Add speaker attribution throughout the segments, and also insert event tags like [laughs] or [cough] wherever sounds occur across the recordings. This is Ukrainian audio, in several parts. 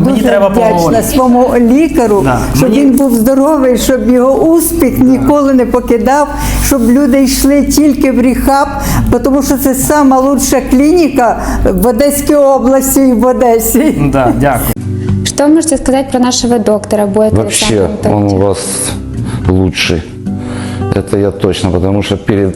Speaker 1: Мені
Speaker 2: Дуже
Speaker 1: треба
Speaker 2: вдячна
Speaker 1: поговорити.
Speaker 2: своєму лікару,
Speaker 1: Да.
Speaker 2: щоб
Speaker 1: Мені-
Speaker 2: він був здоровий, щоб його успіх ніколи не покидав, щоб люди йшли тільки в ріхаб, тому що це сама лучша клініка в Одеській області і в Одесі.
Speaker 1: Да, дякую.
Speaker 3: Что вы можете сказать про нашего доктора Боэта
Speaker 4: Вообще,
Speaker 3: Александра
Speaker 4: он у
Speaker 3: Анатольевича?
Speaker 4: вас лучший. Это я точно, потому что перед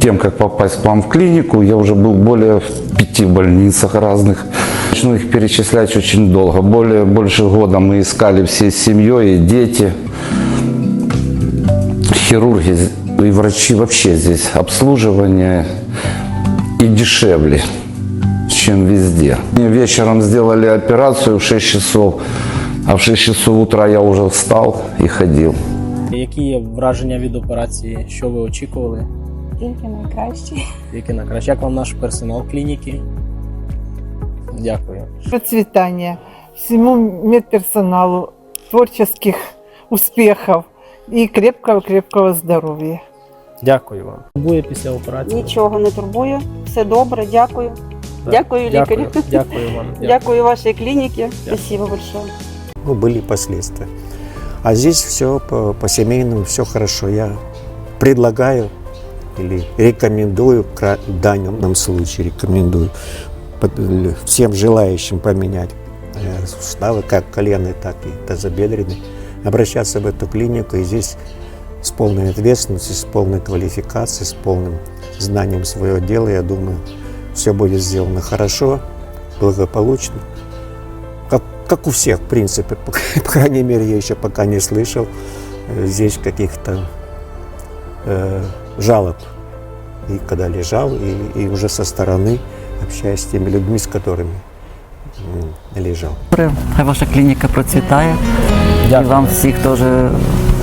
Speaker 4: тем, как попасть к вам в клинику, я уже был более в пяти больницах разных. Начну их перечислять очень долго. Более больше года мы искали всей семьей и дети. Хирурги и врачи вообще здесь обслуживание и дешевле, чем везде. Мне вечером сделали операцию в 6 часов, а в 6 часов утра я уже встал и ходил.
Speaker 1: Які є враження від операції? Що ви очікували?
Speaker 5: Тільки найкращі.
Speaker 1: Які на краще? Як вам наш персонал клініки? Дякую.
Speaker 6: процветания, всему медперсоналу, творческих успехов и крепкого-крепкого здоровья.
Speaker 1: Дякую вам. Буде після операції.
Speaker 5: Нічого не турбує. Все добре, дякую.
Speaker 1: Да.
Speaker 5: Дякую,
Speaker 1: Дякую,
Speaker 5: лікарю.
Speaker 1: дякую вам. [laughs]
Speaker 5: Дякую дякую вашій клініці. Спасибо большое.
Speaker 7: ну, были последствия. А здесь все по, по семейному, все хорошо. Я предлагаю или рекомендую, в кра- данном случае рекомендую всем желающим поменять э, суставы, как коленные, так и тазобедренные, обращаться в эту клинику. И здесь с полной ответственностью, с полной квалификацией, с полным знанием своего дела, я думаю, все будет сделано хорошо, благополучно. Как, как у всех, в принципе. По, [laughs] по крайней мере, я еще пока не слышал э, здесь каких-то э, жалоб. И когда лежал, и, и уже со стороны общаясь с теми людьми, с которыми лежал.
Speaker 8: Хай ваша клініка процвітає. І вам всіх теж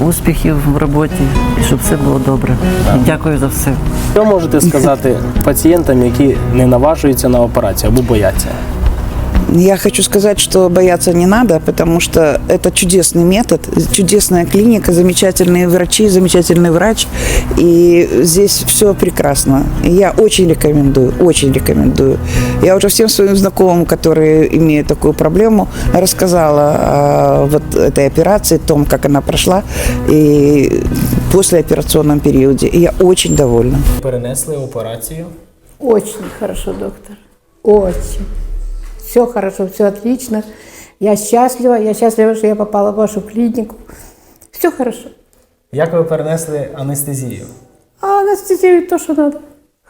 Speaker 8: успіхів в роботі, і щоб все було добре. І дякую за все.
Speaker 1: Що можете сказати пацієнтам, які не наважуються на операцію або бояться?
Speaker 9: Я хочу сказать, что бояться не надо, потому что это чудесный метод, чудесная клиника, замечательные врачи, замечательный врач. И здесь все прекрасно. И Я очень рекомендую, очень рекомендую. Я уже всем своим знакомым, которые имеют такую проблему, рассказала о вот этой операции, о том, как она прошла, и послеоперационном периоде. И я очень довольна.
Speaker 1: Перенесли операцію.
Speaker 10: Очень хорошо, доктор. Очень. Все хорошо, все отлично. Я счастлива. Я счастлива, что я попала в вашу клинику. Все хорошо.
Speaker 1: Як ви перенесли анестезію?
Speaker 10: А анестезия то, что надо.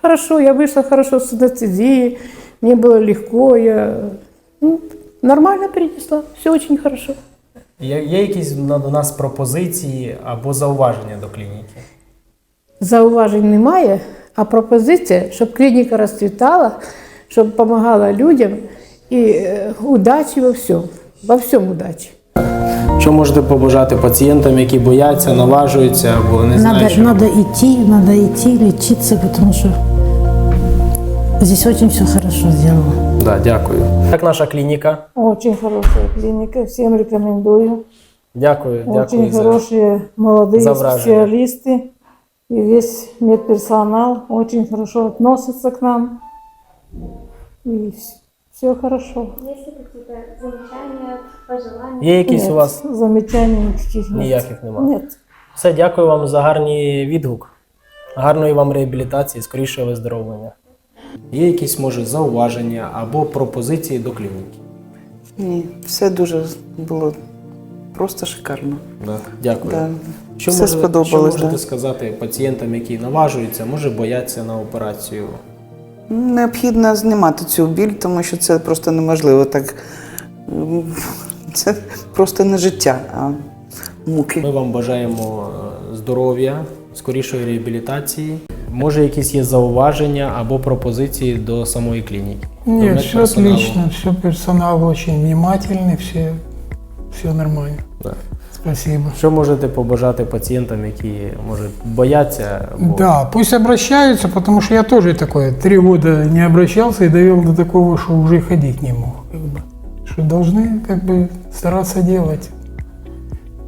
Speaker 10: Хорошо, я вышла хорошо с анестезией. Мне было легко. Я ну, нормально перенесла. Все очень хорошо.
Speaker 1: Є, є якісь до нас пропозиції або зауваження до клініки?
Speaker 10: Зауважень немає, а пропозиція, щоб клініка розцвітала, щоб допомагала людям і е, удачі во всьому. Во всьому удачі.
Speaker 1: Що можете побажати пацієнтам, які бояться, наважуються або не знають,
Speaker 11: Надо,
Speaker 1: що
Speaker 11: надо идти, надо идти лечиться, потому что здесь очень все хорошо сделано.
Speaker 1: Да, дякую. Як наша клініка?
Speaker 6: Очень хорошая клиника, всем рекомендую.
Speaker 1: Дякую, дякую
Speaker 6: Очень
Speaker 1: за
Speaker 6: хорошие молодые
Speaker 1: за вражение.
Speaker 6: специалисты. И весь медперсонал очень хорошо относится к нам. И все хорошо.
Speaker 3: Есть ли какие-то замечания, пожелания?
Speaker 1: Є якісь
Speaker 6: Нет,
Speaker 1: у вас
Speaker 6: замечаний никаких нет.
Speaker 1: ніяких немає?
Speaker 6: Нет.
Speaker 1: Все, дякую вам за гарний відгук. Гарної вам реабілітації, скорішого виздоровлення. Є якісь, може, зауваження або пропозиції до клініки?
Speaker 9: Ні, все дуже було просто шикарно.
Speaker 1: Да. Дякую.
Speaker 9: Да.
Speaker 1: Що,
Speaker 9: Все
Speaker 1: може-
Speaker 9: сподобалось,
Speaker 1: що можете
Speaker 9: да.
Speaker 1: сказати пацієнтам, які наважуються, може бояться на операцію?
Speaker 9: Необхідно знімати цю біль, тому що це просто неможливо так. Це просто не життя, а муки.
Speaker 1: Ми вам бажаємо е, здоров'я, скорішої реабілітації. Може, якісь є зауваження або пропозиції до самої клініки? До
Speaker 6: все
Speaker 1: медперсоналу?
Speaker 6: отлично, все персонал очень внимательный, все, все нормально.
Speaker 1: Да.
Speaker 6: Спасибо.
Speaker 1: Що можете побажати пацієнтам, які може бояться? Або...
Speaker 6: Да, пусть обращаются, потому что я тоже такое три года не обращался и довел до такого, что уже ходить не мог. Как бы. Что должны как бы стараться делать.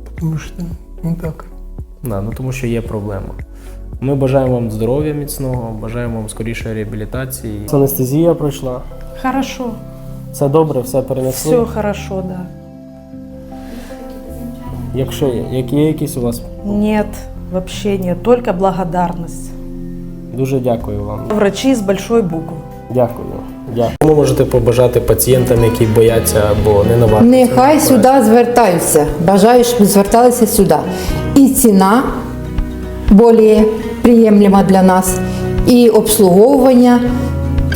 Speaker 6: Потому что ну так.
Speaker 1: Да, ну тому що є проблема. Ми бажаємо вам здоров'я міцного, бажаємо вам скорішої реабілітації. Анестезія пройшла.
Speaker 6: Хорошо,
Speaker 1: Все добре, все перенесли.
Speaker 6: все хорошо, да.
Speaker 1: Якщо є, які є якісь у вас,
Speaker 12: Нет, вообще нет, только благодарность.
Speaker 1: дуже дякую вам.
Speaker 12: Врачи с большой буквы.
Speaker 1: Дякую. Дякую. Ви можете побажати пацієнтам, які бояться або не наважуються?
Speaker 13: Нехай сюди звертаються. Бажаю, щоб зверталися сюди. І ціна більш приємлива для нас, і обслуговування,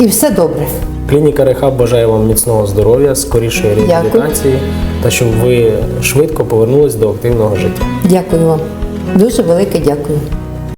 Speaker 13: і все добре.
Speaker 1: Клініка Рехаб бажає вам міцного здоров'я, скорішої реабілітації та щоб ви швидко повернулись до активного життя.
Speaker 13: Дякую вам. Дуже велике дякую.